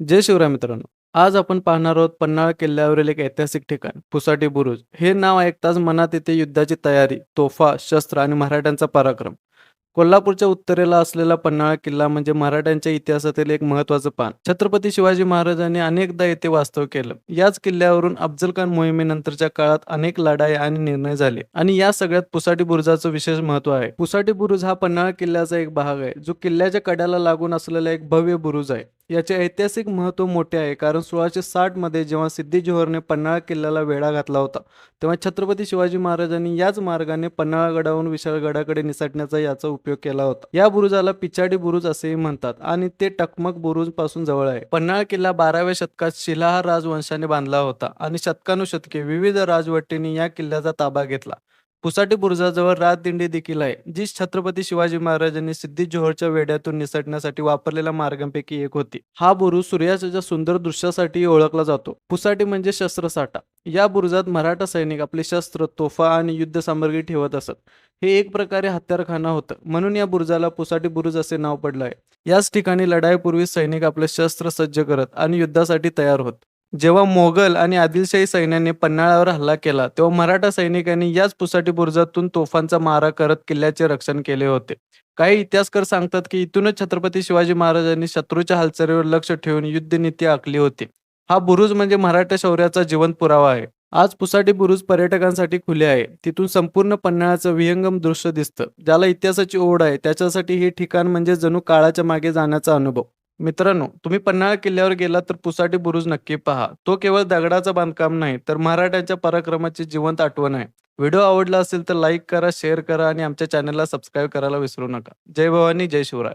जय शिवराय मित्रांनो. आज आपण पाहणार आहोत पन्हाळा किल्ल्यावरील एक ऐतिहासिक ठिकाण पुसाटी बुरुज. हे नाव ऐकताच मनात येते युद्धाची तयारी तोफा शस्त्र आणि मराठ्यांचा पराक्रम. कोल्हापूरच्या उत्तरेला असलेला पन्हाळा किल्ला म्हणजे मराठ्यांच्या इतिहासातील एक महत्वाचं पान. छत्रपती शिवाजी महाराजांनी अनेकदा येथे वास्तव केलं. याच किल्ल्यावरून अफजल खान मोहिमेनंतरच्या काळात अनेक लढाई आणि निर्णय झाले आणि या सगळ्यात पुसाटी बुरुजाचं विशेष महत्त्व आहे. पुसाटी बुरुज हा पन्हाळा किल्ल्याचा एक भाग आहे जो किल्ल्याच्या कड्याला लागून असलेला एक भव्य बुरुज आहे. याचे ऐतिहासिक महत्त्व मोठे आहे कारण सोळाशे साठमध्ये जेव्हा सिद्धी जोहरने पन्हाळा किल्ल्याला वेढा घातला होता तेव्हा छत्रपती शिवाजी महाराजांनी याच मार्गाने पन्हाळगडावरून विशाळगडाकडे निसटण्याचा याचा उपयोग केला होता. या बुरुजाला पिछाडी बुरुज असेही म्हणतात आणि ते टकमक बुरुजपासून जवळ आहे. पन्हाळा किल्ला बाराव्या शतकात शिलाहार राजवंशाने बांधला होता आणि शतकानुशतके विविध राजवटींनी या किल्ल्याचा ताबा घेतला. पुसाटी बुरुजाजवळ राजदिंडी देखील आहे जी छत्रपती शिवाजी महाराजांनी सिद्धी जोहरच्या वेड्यातून निसटण्यासाठी वापरलेल्या मार्गांपैकी एक होती. हा बुरुज सूर्याच्या सुंदर दृश्यासाठी ओळखला जातो. पुसाटी म्हणजे शस्त्रसाठा. या बुरुजात मराठा सैनिक आपले शस्त्र तोफा आणि युद्ध सामग्री ठेवत असत. हे एक प्रकारे हत्यारखाना होतं. म्हणून या बुरुजाला पुसाटी बुरुज असे नाव पडलं आहे. याच ठिकाणी लढाईपूर्वी सैनिक आपले शस्त्र सज्ज करत आणि युद्धासाठी तयार होत. जेव्हा मोगल आणि आदिलशाही सैन्याने पन्हाळावर हल्ला केला तेव्हा मराठा सैनिकांनी याच पुसाटी बुरुजातून तोफांचा मारा करत किल्ल्याचे रक्षण केले होते. काही इतिहासकार सांगतात की इथूनच छत्रपती शिवाजी महाराजांनी शत्रूच्या हालचालीवर लक्ष ठेवून युद्धनीती आखली होती. हा बुरुज म्हणजे मराठा शौर्याचा जिवंत पुरावा आहे. आज पुसाटी बुरुज पर्यटकांसाठी खुले आहे. तिथून संपूर्ण पन्हाळ्याचं विहंगम दृश्य दिसतं. ज्याला इतिहासाची ओढ आहे त्याच्यासाठी हे ठिकाण म्हणजे जणू काळाच्या मागे जाण्याचा अनुभव. मित्रांनो तुम्ही पन्हाळा किल्ल्यावर गेला तर पुसाटी बुरुज नक्की पहा. तो केवळ दगडाचं बांधकाम नाही तर मराठ्यांच्या पराक्रमाची जिवंत आठवण आहे. व्हिडिओ आवडला असेल तर लाईक करा शेअर करा आणि आमच्या चॅनलला सबस्क्राईब करायला विसरू नका. जय भवानी जय शिवराय.